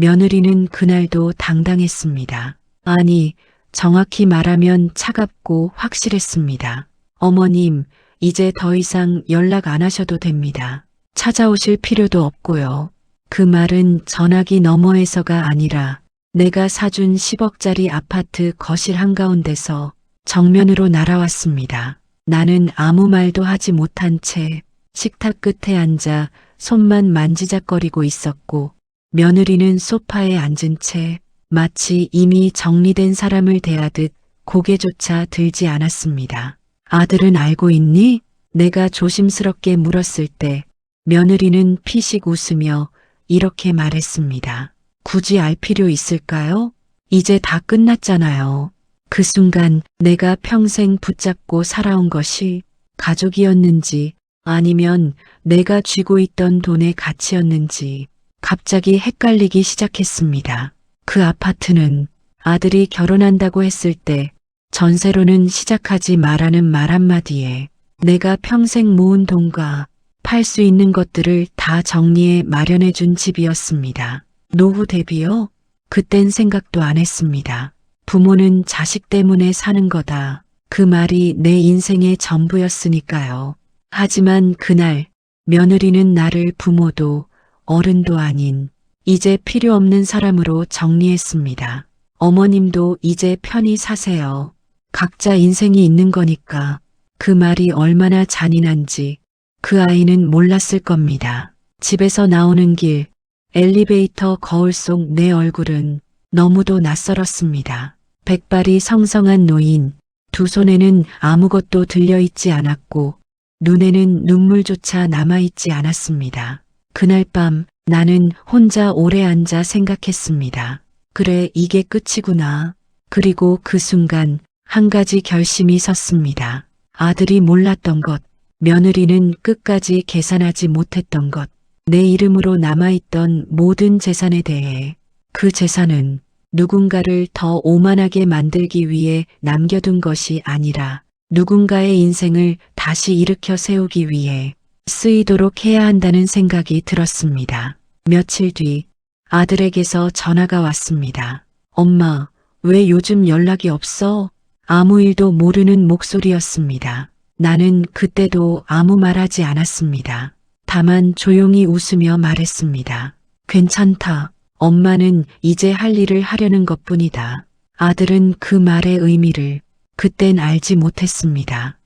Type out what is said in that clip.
며느리는 그날도 당당했습니다. 아니, 정확히 말하면 차갑고 확실했습니다. 어머님, 이제 더 이상 연락 안 하셔도 됩니다. 찾아오실 필요도 없고요. 그 말은 전화기 너머에서가 아니라 내가 사준 10억짜리 아파트 거실 한가운데서 정면으로 날아왔습니다. 나는 아무 말도 하지 못한 채 식탁 끝에 앉아 손만 만지작거리고 있었고 며느리는 소파에 앉은 채 마치 이미 정리된 사람을 대하듯 고개조차 들지 않았습니다. 아들은 알고 있니? 내가 조심스럽게 물었을 때 며느리는 피식 웃으며 이렇게 말했습니다. 굳이 알 필요 있을까요? 이제 다 끝났잖아요. 그 순간 내가 평생 붙잡고 살아온 것이 가족이었는지 아니면 내가 쥐고 있던 돈의 가치였는지 갑자기 헷갈리기 시작했습니다. 그 아파트는 아들이 결혼한다고 했을 때 전세로는 시작하지 말라는 말 한마디에 내가 평생 모은 돈과 팔 수 있는 것들을 다 정리해 마련해 준 집이었습니다. 노후 대비요? 그땐 생각도 안 했습니다. 부모는 자식 때문에 사는 거다. 그 말이 내 인생의 전부였으니까요. 하지만 그날 며느리는 나를 부모도 어른도 아닌 이제 필요 없는 사람으로 정리했습니다. 어머님도 이제 편히 사세요. 각자 인생이 있는 거니까 그 말이 얼마나 잔인한지 그 아이는 몰랐을 겁니다. 집에서 나오는 길, 엘리베이터 거울 속 내 얼굴은 너무도 낯설었습니다. 백발이 성성한 노인, 두 손에는 아무것도 들려있지 않았고 눈에는 눈물조차 남아있지 않았습니다. 그날 밤 나는 혼자 오래 앉아 생각했습니다. 그래, 이게 끝이구나. 그리고 그 순간 한 가지 결심이 섰습니다. 아들이 몰랐던 것, 며느리는 끝까지 계산하지 못했던 것, 내 이름으로 남아있던 모든 재산에 대해 그 재산은 누군가를 더 오만하게 만들기 위해 남겨둔 것이 아니라 누군가의 인생을 다시 일으켜 세우기 위해 쓰이도록 해야 한다는 생각이 들었습니다. 며칠 뒤 아들에게서 전화가 왔습니다. 엄마, 왜 요즘 연락이 없어? 아무 일도 모르는 목소리였습니다. 나는 그때도 아무 말하지 않았습니다. 다만 조용히 웃으며 말했습니다. 괜찮다. 엄마는 이제 할 일을 하려는 것 뿐이다. 아들은 그 말의 의미를 그땐 알지 못했습니다.